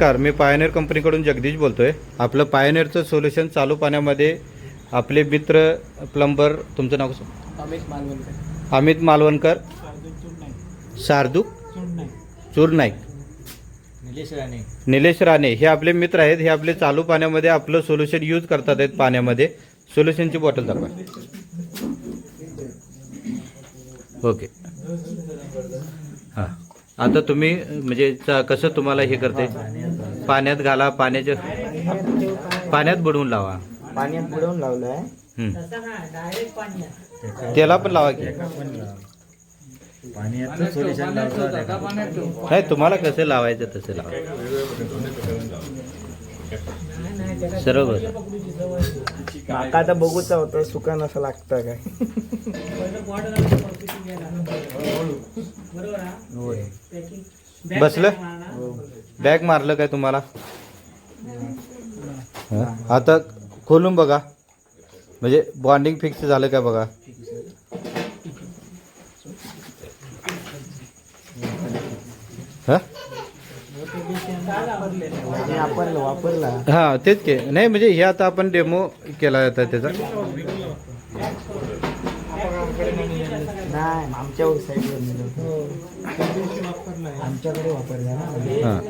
नमस्कार मी पायनेर कंपनीकडून जगदीश बोलतोय. आपलं पायनेरचं सोल्युशन चालू पाण्यामध्ये आपले मित्र प्लंबर तुमचं नाव अमित मालवणकर. अमित मालवणकर. शार्दूक? चूर नाईक. निलेश राणे. निलेश राणे हे आपले मित्र आहेत हे आपले चालू पाण्यामध्ये आपलं सोल्युशन यूज करतात आहेत पाण्यामध्ये. सोल्युशनची बॉटल दाखवा. ओके हां. आता तुम्ही म्हणजे कसं तुम्हाला हे करते पाण्यात घाला पाण्याच्या पाण्यात बुडवून लावा. पाण्यात बुडवून लावलंय. हं. त्याला पण लावा की. पाण्यात सोल्युशन नाही तुम्हाला कसं लावायचं तसं लावा. बरोबर काका तर बघूचा होतं सुका नसं लागतं काय? बसलं? बॅग मारलं काय तुम्हाला? आता खोलून बघा. म्हणजे बॉन्डिंग फिक्स झालं काय बघा? हा? वापरला हा तेच के. नाही म्हणजे हे आता आपण डेमो केला आता त्याचा. नाही आमच्या साईडवर आमच्याकडे वापरला ना. हा.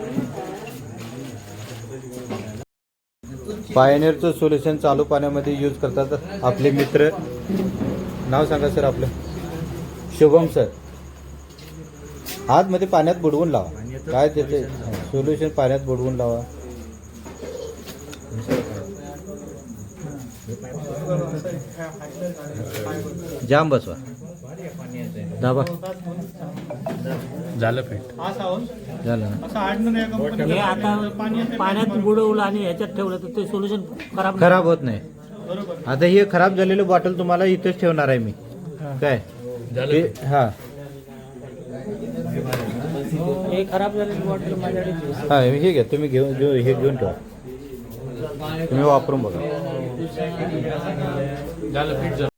पायनेरचं सोल्युशन चालू पाण्यामध्ये यूज करतात आपले मित्र. नाव सांगा सर आपलं. शुभम सर. आतमध्ये पाण्यात बुडवून लावा. काय त्याचे? सोल्युशन पाण्यात बुडवून लावा. जाम बसवा. दाबा. झालं फिट झालं ना. हे आता पाण्यात बुडवलं आणि ह्याच्यात ठेवलं तर ते सोल्युशन खराब. खराब होत नाही. आता हे खराब झालेलं बॉटल तुम्हाला इथेच ठेवणार आहे मी. काय? हे- हा. हे खराब झालेली बॉटल माझ्याकडे. हा हे घ्या. तुम्ही घेऊन घेऊ हे घेऊन ठेवा. तुम्ही वापरून बघा. झालं फिट झालं